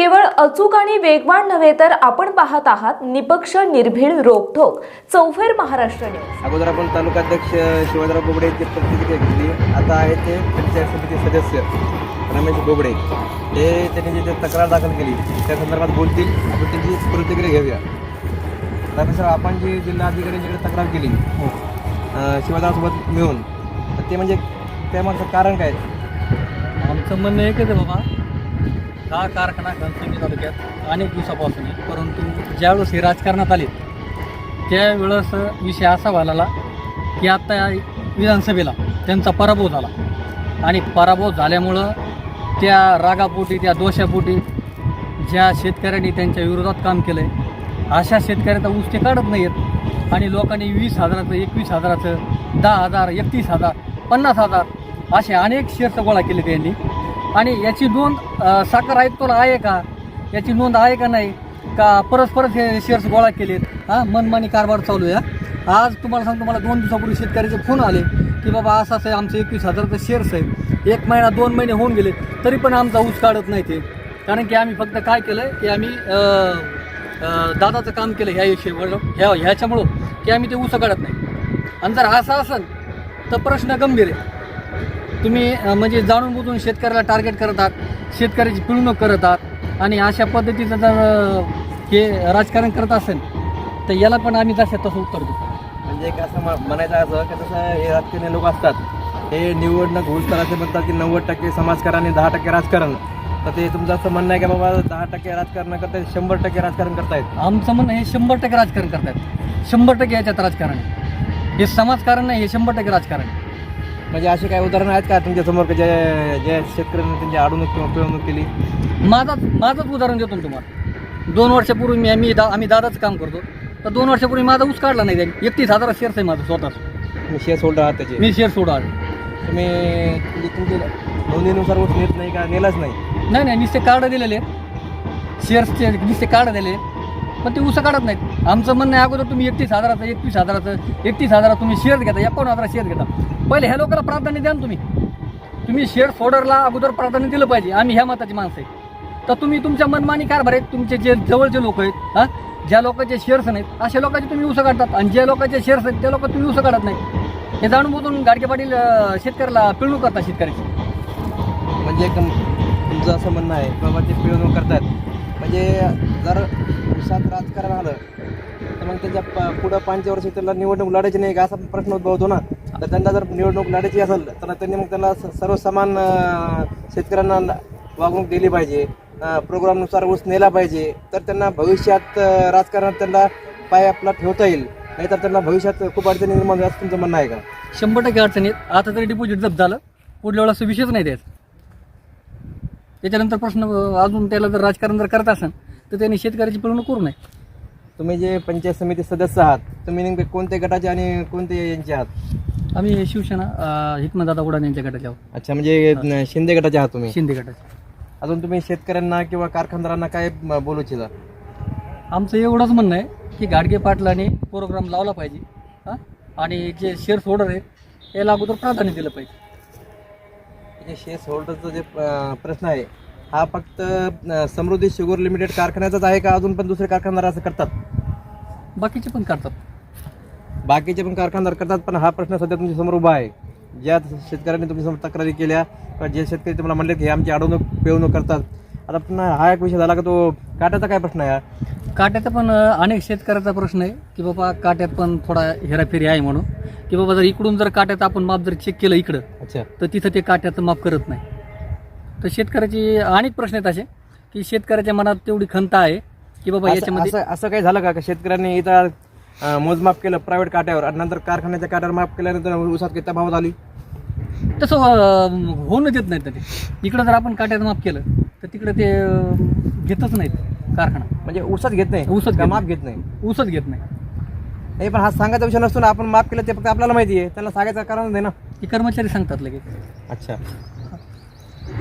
केवळ अचूक आणि वेगवान नव्हे तर आपण पाहत आहात निपक्ष निर्भीड रोखोक चौफेर महाराष्ट्र न्यूज. अगोदर आपण तालुकाध्यक्ष शिवाजीराव बोबडे यांची प्रतिक्रिया घेतली. आता आहे ते पंचायत समिती सदस्य रमेश बोबडे. ते त्यांनी जे तक्रार दाखल केली त्या संदर्भात बोलतील. आपण त्यांची प्रतिक्रिया घेऊया. त्यानुसार आपण जी जिल्हा अधिकाऱ्यांच्याकडे तक्रार केली शिवाजीरावसोबत मिळून तर ते म्हणजे त्यामागचं कारण काय? आमचं म्हणणं एकच आहे बाबा. हा कारखाना घनसंगी तालुक्यात अनेक दिवसापासून आहे. परंतु ज्यावेळेस हे राजकारणात आले त्यावेळेस विषय असा व्हायला की आत्ता विधानसभेला त्यांचा पराभव झाला. आणि पराभव झाल्यामुळं त्या रागापोटी त्या दोषापोटी ज्या शेतकऱ्यांनी त्यांच्या विरोधात काम केलं आहे अशा शेतकऱ्याचा ऊस ते काढत नाही आहेत आणि लोकांनी वीस हजाराचं एकवीस हजाराचं दहा हजार एकतीस हजार पन्नास हजार असे अनेक शेअर्स गोळा केले त्यांनी आणि याची नोंद साखर आयुक्ताला आहे का? याची नोंद आहे का नाही? का परस्परच हे शेअर्स गोळा केलेत? हां मनमानी कारभार चालू आहे आज तुम्हाला सांगतो मला दोन दिवसापूर्वी शेतकऱ्याचे फोन आले की बाबा असं असं आहे आमचे एकवीस हजारचं शेअर्स आहे. एक महिना दोन महिने होऊन गेले तरी पण आमचा ऊस काढत नाही ते. कारण की आम्ही फक्त काय केलं की आम्ही दादाचं काम केलं ह्या विषयी ह्या ह्याच्यामुळं की आम्ही ते ऊस काढत नाही. आणि जर असं असेल तर प्रश्न गंभीर आहे. तुम्ही म्हणजे जाणून बुजून शेतकऱ्याला टार्गेट करत आहात शेतकऱ्याची पिळवणूक करत आहात आणि अशा पद्धतीचं जर हे राजकारण करत असेल तर याला पण आम्ही तशा तसं उत्तर देऊ. म्हणजे एक असं म- म्हणायचं असं की तसं हे राजकारणी लोक असतात हे निवडणूक घोष करायचे म्हणतात की नव्वद टक्के समाजकारण आणि दहा टक्के राजकारण. तर ते तुमचं असं म्हणणं आहे की बाबा दहा टक्के राजकारण करतायत शंभर टक्के राजकारण करतायत आमचं म्हणणं हे शंभर टक्के राजकारण करतायत शंभर टक्के याच्यात राजकारण आहे. हे समाजकारण नाही हे शंभर टक्के राजकारण आहे. म्हणजे असे काही उदाहरणं आहेत का तुमच्यासमोर की जे जे शेतकऱ्यांनी त्यांची अडवणूक किंवा पिळवणूक केली? माझाच माझंच उदाहरण देतो ना तुम्हाला. दोन वर्षापूर्वी मी आम्ही दा आम्ही दादाचं काम करतो. तर दोन वर्षापूर्वी माझा ऊस काढला नाही. त्यांनी एकतीस हजार शेअर्स आहे माझं स्वतःच. तुम्ही शेअर होल्डर आहात त्याचे. मी शेअर सोडा तुम्ही म्हणजे तुमचे नोंदणीनुसार ऊस नेत नाही का? नेलाच नाही. नाही नाही नुसते कार्ड दिलेले. शेअर्सचे नुसते कार्ड दिलेले. पण ते उसं काढत नाहीत. आमचं म्हणणं आहे अगोदर तुम्ही एकतीस हजाराचं एकवीस हजाराचं एकतीस हजारात तुम्ही शेअर घेता एकावन्न हजार शेअर घेता. पहिले ह्या लोकांना प्राधान्य द्या ना तुम्ही. तुम्ही शेड सोडरला अगोदर प्राधान्य दिलं पाहिजे. आम्ही ह्या मताची माणसं आहे. तर तुम्ही तुमच्या मनमानी कारभार आहेत तुमचे जे जवळचे लोक आहेत हां? ज्या लोकांचे शेअर्स नाहीत अशा लोकांचे तुम्ही उसं काढतात. आणि ज्या लोकांचे शेअर्स आहेत त्या लोक तुम्ही उसं काढत नाही हे जाणून बोलून गाडगे पाटील शेतकऱ्याला पिळणूक करतात शेतकऱ्याची. म्हणजे एकदम तुमचं असं म्हणणं आहे बाबा ते पिळवणूक करतात म्हणजे जर उसात राजकारण आलं तर मग त्याच्या पुढं पाचच्या वर्ष त्याला निवडणूक लढायची नाही का? असा प्रश्न उद्भवतो ना. तर त्यांना जर निवडणूक लढायची असेल तर त्यांनी मग त्यांना स- सर्व समान शेतकऱ्यांना वागणूक दिली पाहिजे. प्रोग्रामनुसार ऊस नेला पाहिजे. तर त्यांना भविष्यात राजकारणात त्यांना पाय आपला ठेवता येईल. नाहीतर त्यांना भविष्यात खूप अडचणी निर्माण असं तुमचं म्हणणं आहे का? शंभर टक्के अडचण येत. आता तरी डिपॉझिट जप्त झालं. पुढल्या वेळेस विषयच नाही त्याचा त्याच्यानंतर प्रश्न अजून त्याला जर राजकारण जर करत असेल तर त्यांनी शेतकऱ्याची पिळवणूक करू नये. तुम्ही जे पंचायत समिती सदस्य आहात तुम्ही नेमके कोणत्या गटाचे आणि कोणते यांचे आहात? आम्ही शिवसेना अं, हिकमतदादा उडान यांच्या गटाचे आहोत अच्छा म्हणजे शिंदे गटाचे आहात तुम्ही? शिंदे गटाचे. अजून तुम्ही शेतकऱ्यांना किंवा कारखानदारांना काय म- बोलू इच्छिता आमचं एवढंच म्हणणं आहे की गाडगे पाटलाने प्रोग्राम लावला पाहिजे हां? आणि जे शेअर्स होल्डर आहेत याला अगोदर प्राधान्य दिलं पाहिजे. जे शेअर्स होल्डरचा जे अं, प्रश्न आहे हा फक्त अं, समृद्धी शुगर लिमिटेड कारखान्याचाच आहे का अजून पण दुसरे कारखानदार असं करतात? बाकीचे पण करतात. बाकीचे पण कारखानदार करतात पण हा प्रश्न सध्या तुमच्यासमोर उभा आहे. ज्या शेतकऱ्यांनी तुमच्यासमोर तक्रारी केल्या किंवा जे शेतकरी तुम्हाला म्हणले की हे आमची अडवणूक पिळवणूक करतात. आता पुन्हा हा एक विषय झाला का तो काट्याचा काय प्रश्न आहे? काट्याचा पण अनेक शेतकऱ्याचा प्रश्न आहे की बाबा काट्यात पण थोडा हेराफेरी आहे म्हणून. की बाबा जर इकडून जर काट्यात आपण माप जर चेक केलं इकडं अच्छा. तर तिथं ते काट्याचं माप करत नाही. तर शेतकऱ्याची अनेक प्रश्न आहेत असे की शेतकऱ्याच्या मनात तेवढी खंत आहे की बाबा असं याच्यामध्ये असं- असं काही झालं का का शेतकऱ्यांनी इथं मोजमाप केलं प्रायव्हेट काट्यावर आणि नंतर कारखान्याच्या काट्यावर माप केल्यानंतर ऊसात किती तफावत आली? तसं अं, होऊन देत नाहीत ते इकडं जर आपण काट्याचं माप केलं तर तिकडं ते अं, घेतच नाहीत कारखाना. म्हणजे ऊसात घेत नाही? ऊसात का घेत माप घेत नाही? ऊसच घेत नाही. नाही पण हा सांगायचा विषय नसतो ना आपण माफ केलं ते फक्त आपल्याला माहिती आहे. त्यांना सांगायचं कारण नाही ना? ते कर्मचारी सांगतात लगेच. अच्छा.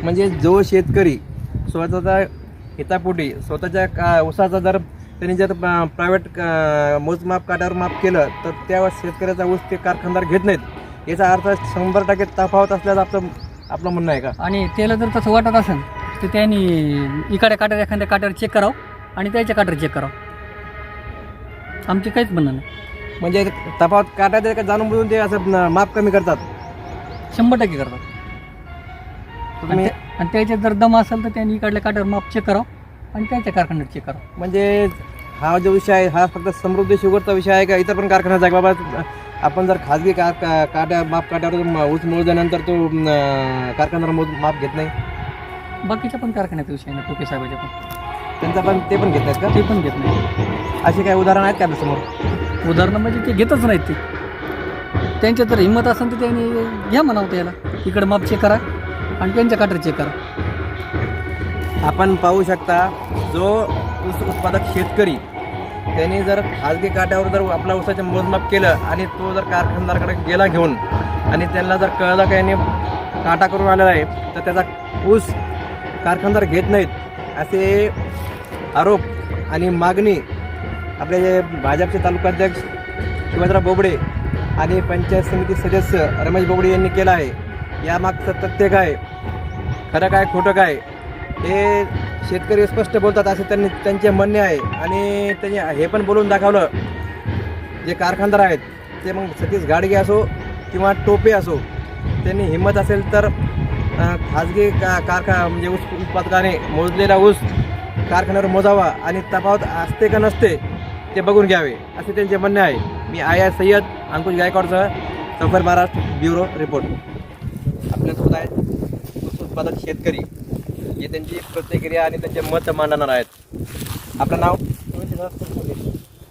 म्हणजे जो शेतकरी स्वतःचा हितापोटी स्वतःच्या का ऊसाचा जर त्यांनी जर प्रायव्हेट मोजमाप काट्यावर माफ केलं तर त्या शेतकऱ्याचा ऊस ते कारखानदार घेत नाहीत. याचा अर्थ शंभर टक्के तफावत असल्याचं आपलं आपलं म्हणणं आहे का? आणि त्याला जर तसं वाटत असेल तर त्यांनी इकडे काट्यावर एखाद्या काट्यावर चेक करावं आणि त्याच्या काट्यावर चेक करावं. आमचे काहीच म्हणणं नाही. म्हणजे तफावत काटायचं का जाणून बुजून ते असं माप कमी करतात? शंभर टक्के करतात. आणि त्याच्यात जर दम असेल तर त्यांनी इकडल्या काट्यावर माप चेक करावं. आणि त्याच्या कारखान्यात चेक करावं म्हणजे हा जो विषय आहे हा फक्त समृद्धी शुगरचा विषय आहे का? इतर पण कारखान्याचा आहे का बाबा आपण जर खाजगी का का- काट्या माप काट्यावर ऊस मोजल्यानंतर तो न, कारखानदार मोज माप घेत नाही? बाकीच्या पण कारखान्याचा विषय ना टोपे साहेबाच्या पण. त्यांचा पण ते पण घेत नाहीत का? ते पण घेत नाही. अशी काही उदाहरण आहेत का आपल्यासमोर उदाहरणं म्हणजे ते घेतच नाहीत ते. त्यांच्या जर हिंमत असेल तर त्यांनी घ्या म्हणावं त्याला. इकडे माप चेक करा आणि त्यांच्या काट्यावर चेक करा. आपण पाहू शकता जो ऊस उत्पादक शेतकरी त्याने जर खाजगी काट्यावर जर आपल्या ऊसाचे मोजमाप केलं आणि तो जर कारखानदाराकडे गेला घेऊन आणि त्यांना जर कळलं का याने काटा करून आलेला आहे तर त्याचा ऊस कारखानदार घेत नाहीत असे आरोप आणि मागणी आपले जे भाजपचे तालुकाध्यक्ष शिवाजीराव बोबडे आणि पंचायत समिती सदस्य रमेश बोबडे यांनी केला आहे. यामागचं तथ्य काय? खरं काय खोटं काय? हे शेतकरी स्पष्ट बोलतात असे त्यांनी त्यांचे म्हणणे आहे. आणि त्यांनी हे पण बोलून दाखवलं जे कारखानदार आहेत ते मग सतीश गाडगे असो किंवा टोपे असो त्यांनी हिंमत असेल तर खाजगी का कारखा म्हणजे ऊस उत्पादकाने मोजलेला ऊस कारखान्यावर मोजावा आणि तफावत असते का नसते ते बघून घ्यावे असे त्यांचे म्हणणे आहे. मी आया सय्यद अंकुश गायकवाडसह सफर महाराष्ट्र ब्युरो रिपोर्ट. आपल्यासोबत आहेत ऊस उत्पादक शेतकरी जे त्यांची प्रतिक्रिया आणि त्यांचे मत मांडणार आहेत. आपलं नाव?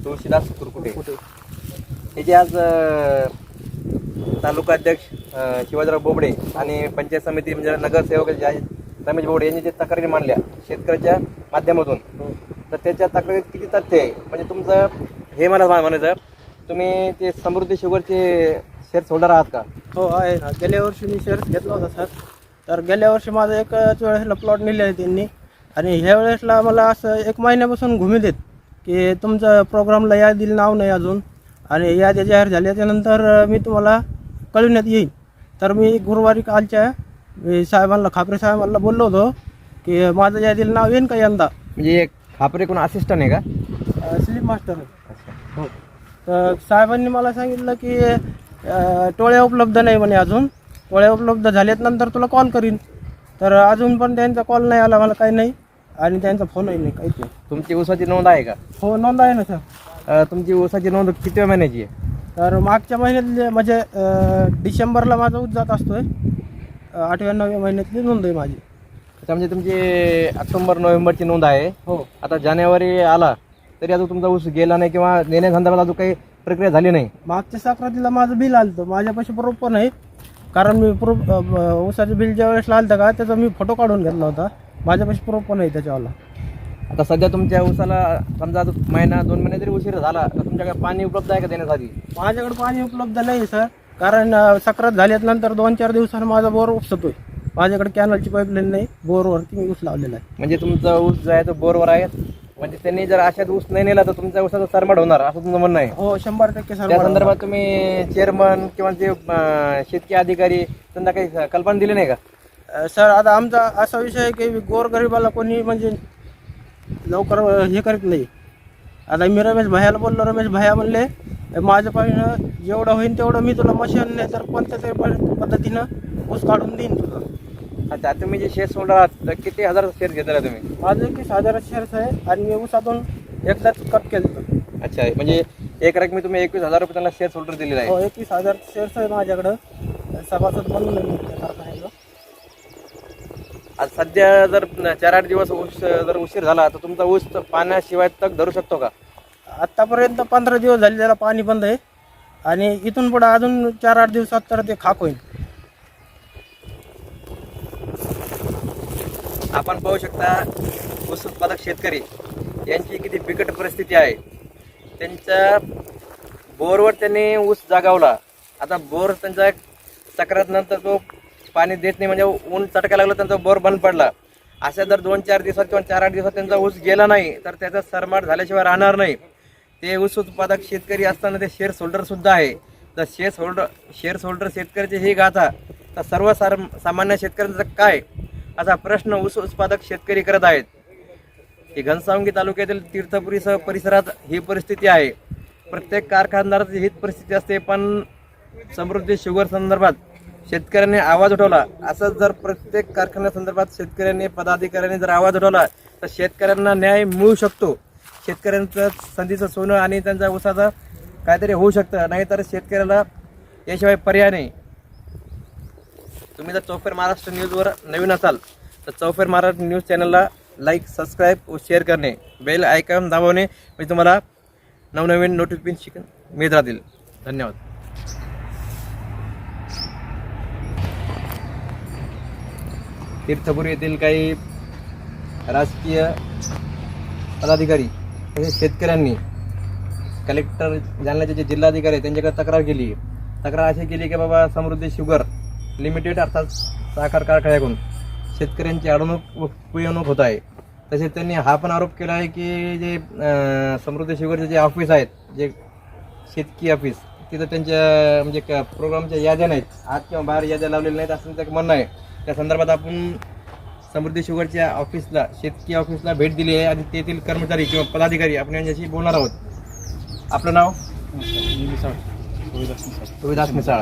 तुळशीदास कुरकुटे. हे जे आज तालुका अध्यक्ष शिवाजीराव बोबडे आणि पंचायत समिती म्हणजे नगरसेवक जे आहेत रमेश बोबडे यांनी जे तक्रारी मांडल्या शेतकऱ्याच्या माध्यमातून तर त्याच्या तक्रारीत किती तथ्य आहे? म्हणजे तुमचं हे मला म्हणायचं तुम्ही ते समृद्धी शुगरचे शेअर होल्डर आहात का? हो आहे गेल्या वर्षी मी शेअर्स घेतला होता सर तर गेल्या वर्षी माझं एकच वेळेसला प्लॉट नेले आहे त्यांनी. आणि ह्या वेळेसला मला असं एक महिन्यापासून घुमी देत की तुमचं प्रोग्रामला यादीला नाव नाही अजून. आणि याद्या जाहीर झाल्याच्यानंतर मी तुम्हाला कळविण्यात येईल तर मी गुरुवारी कालच्या मी साहेबांना खापरे साहेबांना बोललो होतो की माझं यादीला नाव येईन का यंदा? म्हणजे एक खापरे कोण असिस्टंट आहे का? स्लीप मास्टर हो. तर साहेबांनी मला सांगितलं की टोळ्या उपलब्ध नाही म्हणे अजून. टोळ्या उपलब्ध झाल्यात नंतर तुला कॉल करीन. तर अजून पण त्यांचा कॉल नाही आला मला काही नाही. आणि त्यांचा फोनही नाही काहीच नाही. तुमची ऊसाची नोंद आहे का? हो नोंद आहे ना सर. अं, तुमची ऊसाची नोंद किती महिन्याची आहे? तर मागच्या महिन्यातले म्हणजे अ, डिसेंबरला माझा उस जात असतोय. अ, आठव्या नवव्या महिन्यातली नोंद आहे माझी. अच्छा म्हणजे तुमची ऑक्टोबर नोव्हेंबरची नोंद आहे. हो. आता जानेवारी आला तरी अजून तुमचा ऊस गेला नाही किंवा नेण्यासंदर्भात अजून काही प्रक्रिया झाली नाही? मागच्या सक्रातीला माझं बिल आलं होतं माझ्यापाशी पण आहे कारण मी प्रूफ ऊसाचं बिल ज्या वेळेस आलं का त्याचा मी फोटो काढून घेतला होता. माझ्यापाशी प्रूफ पण आहे त्याच्यावाला. आता सध्या तुमच्या ऊसाला समजा आता महिना दोन महिने जरी उशीर झाला तर तुमच्याकडे पाणी उपलब्ध आहे का देण्यासाठी? माझ्याकडे पाणी उपलब्ध नाही सर कारण सक्रात झाल्यानंतर दोन चार दिवसानं माझा बोर उपसतोय. माझ्याकडे कॅनलची पाईपलाईन नाही बोरवरती मी ऊस लावलेला आहे. म्हणजे तुमचा ऊस जो आहे तो बोरवर आहे? म्हणजे त्यांनी जर अशात ऊस नाही नेला तर तुमच्या ऊसाचा सरमाड होणार असं तुमचं म्हणणं आहे. हो शंभर टक्के त्या संदर्भात तुम्ही चेअरमन किंवा अं, शेतकी अधिकारी त्यांना काही कल्पना दिली नाही का? अ, सर आता आमचा असा विषय आहे की गोरगरिबाला कोणी म्हणजे लवकर अ, हे करीत नाही. आता मी रमेश भायाला बोललो रमेश भाया म्हणले माझ्या पाहिजे जेवढं होईल तेवढं मी तुला मशीन नाही तर कोणत्या तरी पद्ध- पद्धतीनं ऊस काढून देईन तुला अच्छा तुम्ही जे शेअर सोडणार आहात तर किती हजार शेअर घेतला तुम्ही? माझं एकवीस हजाराचे शेअर्स आहे आणि मी ऊसातून एकदाच कट केलं होतं. अच्छा म्हणजे एक रकमी तुम्ही एकवीस हजार रुपये त्यांना शेअर होल्डर दिलेला आहे. हो एकवीस हजार शेअर्स आहे माझ्याकडं. सभासद म्हणून आहे मी त्या कारखान्याचं आज सध्या जर चार आठ दिवस ऊस जर उशीर झाला तर तुमचा ऊस पाण्याशिवाय तक धरू शकतो का? आत्तापर्यंत पंधरा दिवस झाले त्याला पाणी बंद आहे. आणि इथून पुढे अजून चार आठ दिवसात तर ते खाक होईल. आपण पाहू शकता ऊस उत्पादक शेतकरी यांची किती बिकट परिस्थिती आहे. त्यांच्या बोरवर त्यांनी ऊस जागावला. आता बोर त्यांचा चक्रात नंतर तो पाणी देत नाही म्हणजे ऊन चटका लागलं त्यांचा बोर बंद पडला. अशा जर दोन चार दिवसात किंवा चार आठ दिवसात त्यांचा ऊस गेला नाही तर त्याचा सरमाट झाल्याशिवाय राहणार नाही. ते ऊस उत्पादक शेतकरी असताना ते शेअर होल्डरसुद्धा आहे. तर शेअर होल्डर शेअर होल्डर शेतकऱ्याची ही गाथा तर सर्व सामान्य शेतकऱ्यांचं काय? असा प्रश्न ऊस उत्पादक शेतकरी करत आहेत. की घनसावंगी तालुक्यातील तीर्थपुरीसह परिसरात ही परिस्थिती आहे. प्रत्येक कारखानदाराची हीच परिस्थिती असते पण समृद्धी शुगर संदर्भात शेतकऱ्यांनी आवाज उठवला. असंच जर प्रत्येक कारखान्यासंदर्भात शेतकऱ्यांनी पदाधिकाऱ्यांनी जर आवाज उठवला तर शेतकऱ्यांना न्याय मिळू शकतो. शेतकऱ्यांचं संधीचं सोनं आणि त्यांच्या ऊसाचं काहीतरी होऊ शकतं. नाहीतर शेतकऱ्याला याशिवाय पर्याय नाही. तुम्ही जर चौफेर महाराष्ट्र न्यूजवर नवीन असाल तर चौफेर महाराष्ट्र न्यूज चॅनलला लाईक सबस्क्राईब व शेअर करणे. बेल आयकॉन दाबवणे. म्हणजे तुम्हाला नवनवीन नोटिफिकेशन मिळत राहतील. धन्यवाद. तीर्थपूर येथील काही राजकीय पदाधिकारी तसेच शेतकऱ्यांनी कलेक्टर जालन्याचे जे जिल्हाधिकारी आहेत त्यांच्याकडे तक्रार केली. तक्रार अशी केली की बाबा समृद्धी शुगर लिमिटेड अर्थात साखर कारखान्याकडून शेतकऱ्यांची अडवणूक व पिळवणूक होत आहे. तसेच त्यांनी हा पण आरोप केला आहे की जे समृद्धी शुगरचे जे ऑफिस आहेत जे शेतकी ऑफिस तिथं त्यांच्या म्हणजे क- प्रोग्रामच्या याद्या नाहीत. आत किंवा बाहेर याद्या लावलेल्या नाहीत असं त्याचं म्हणणं आहे. त्या संदर्भात आपण समृद्धी शुगरच्या ऑफिसला शेतकी ऑफिसला भेट दिली आहे आणि तेथील कर्मचारी किंवा पदाधिकारी आपण यांच्याशी बोलणार आहोत. आपलं नाव? मिसाळ.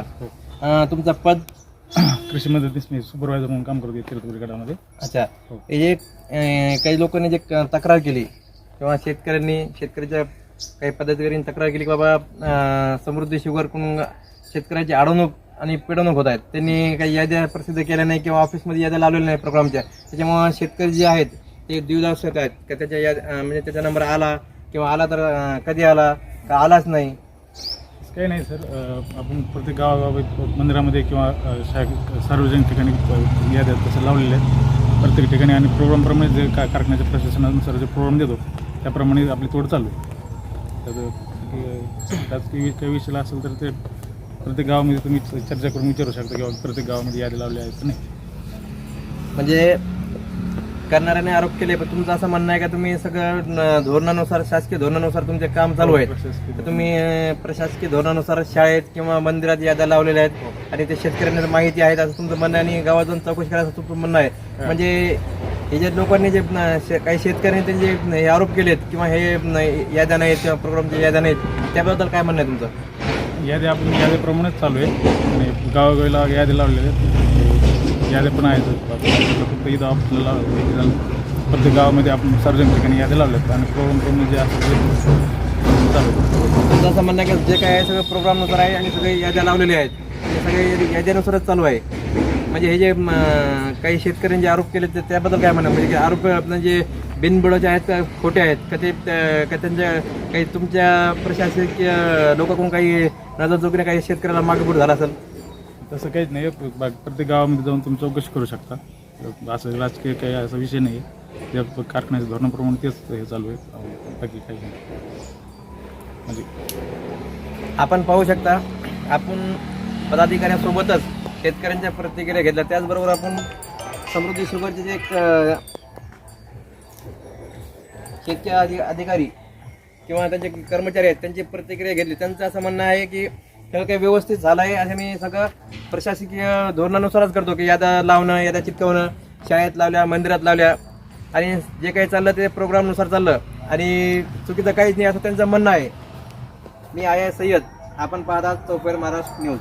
अं, तुमचं पद? कृषी मदतनीस मी सुपरवायझर म्हणून काम करतो गटामध्ये. अच्छा. हे. जे अं, काही लोकांनी जे क- तक्रार केली किंवा शेतकऱ्यांनी शेतकऱ्याच्या काही पदाधिकाऱ्यांनी तक्रार केली की बाबा अं, समृद्धी शुगरकडून शेतकऱ्याची अडवणूक आणि पिडवणूक होत आहेत. त्यांनी काही याद्या प्रसिद्ध केल्या नाही किंवा ऑफिसमध्ये याद्या लावलेल्या नाही प्रोग्रामच्या. त्याच्यामुळे शेतकरी जे आहेत ते द्विधावसक आहेत. का त्याच्या याद अं, म्हणजे त्याचा नंबर आला किंवा आला तर अं, कधी आला का आलाच नाही. काही नाही सर. आपण प्रत्येक गावागावात मंदिरामध्ये किंवा शा- सार्वजनिक ठिकाणी अं, याद्या तसं लावलेल्या आहेत. प्रत्येक ठिकाणी आणि प्रोग्रामप्रमाणे जे का कारखान्याच्या प्रशासनानुसार जे प्रोग्राम देतो त्याप्रमाणे आपली तोड चालू तर राजकीय काही विषयाला असेल तर ते प्रत्येक गावामध्ये तुम्ही चर्चा करून विचारू शकता किंवा प्रत्येक गावामध्ये यादी लावल्या आहेत नाही. म्हणजे करणाऱ्याने आरोप केले पण तुमचं असं म्हणणं आहे का तुम्ही सगळं धोरणानुसार शासकीय धोरणानुसार तुमचे काम चालू प्रशासकीय तर तुम्ही प्रशासकीय धोरणानुसार शाळेत किंवा मंदिरात याद्या लावलेल्या आहेत आणि ते शेतकऱ्यांना माहिती आहेत असं तुमचं म्हणणं आहे आणि गावात जाऊन चौकशी करायचं तुमचं म्हणणं आहे. म्हणजे हे जे लोकांनी जे काही शेतकऱ्यांनी ते जे न, हे आरोप केलेत किंवा हे याद्या नाहीत किंवा प्रोग्रामच्या याद्या नाहीत त्याबद्दल काय म्हणणं आहे तुमचं? यादी आपण यादीप्रमाणेच चालू आहे आणि गावोगावीला यादी लावलेल्या आहेत. याद्या पण आहेत. आपल्याला फक्त इथं आपल्याला प्रत्येक गावामध्ये आपण सार्वजनिक ठिकाणी याद्या लावल्यात आणि प्रोग्राम करून जे असं चालू आहे. तुमचं असं म्हणणं आहे की जे काय आहे सगळं प्रोग्रामनुसार आहे आणि सगळे याद्या लावलेल्या आहेत. ते सगळे याद्यानुसारच चालू आहे. म्हणजे हे जे काही शेतकऱ्यांनी जे आरोप केले तर त्याबद्दल काय म्हणा म्हणजे आरोप म्हणजे बिनबुडाचे आहेत का खोटे आहेत का ते त्या- का त्यांच्या काही तुमच्या प्रशासकीय लोकांकडून काही नजर जोगीने काही शेतकऱ्याला मागपूर झाला असेल? तसं काहीच नाही. बा- प्रत्येक गावामध्ये जाऊन तुम्ही चौकशी करू शकता. असं राजकीय काही असा विषय नाही. आहे त्या कारखान्याच्या धोरणाप्रमाणे तेच हे चालू आहे. बाकी काही नाही. म्हणजे आपण पाहू शकता आपण पदाधिकाऱ्यांसोबतच शेतकऱ्यांच्या प्रतिक्रिया घेतल्या. त्याचबरोबर आपण समृद्धी सुगरचे जे एक अं, शेतकरी अधि अधिकारी किंवा त्यांचे कर्मचारी आहेत त्यांची प्रतिक्रिया घेतली. त्यांचं असं म्हणणं आहे की सगळं काही व्यवस्थित झालं आहे असं मी सगळं प्रशासकीय धोरणानुसारच करतो की यादा लावणं यादा चिटकवणं शाळेत लावल्या मंदिरात लावल्या. आणि जे काही चाललं ते प्रोग्रामनुसार चाललं. आणि चुकीचं काहीच नाही असं त्यांचं म्हणणं आहे. मी आहे सय्यद. आपण पाहतात चौफेर महाराष्ट्र न्यूज.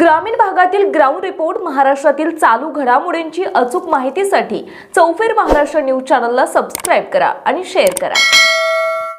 ग्रामीण भागातील ग्राउंड रिपोर्ट महाराष्ट्रातील चालू घडामोडींची अचूक माहितीसाठी चौफेर महाराष्ट्र न्यूज चॅनलला सबस्क्राईब करा आणि शेअर करा.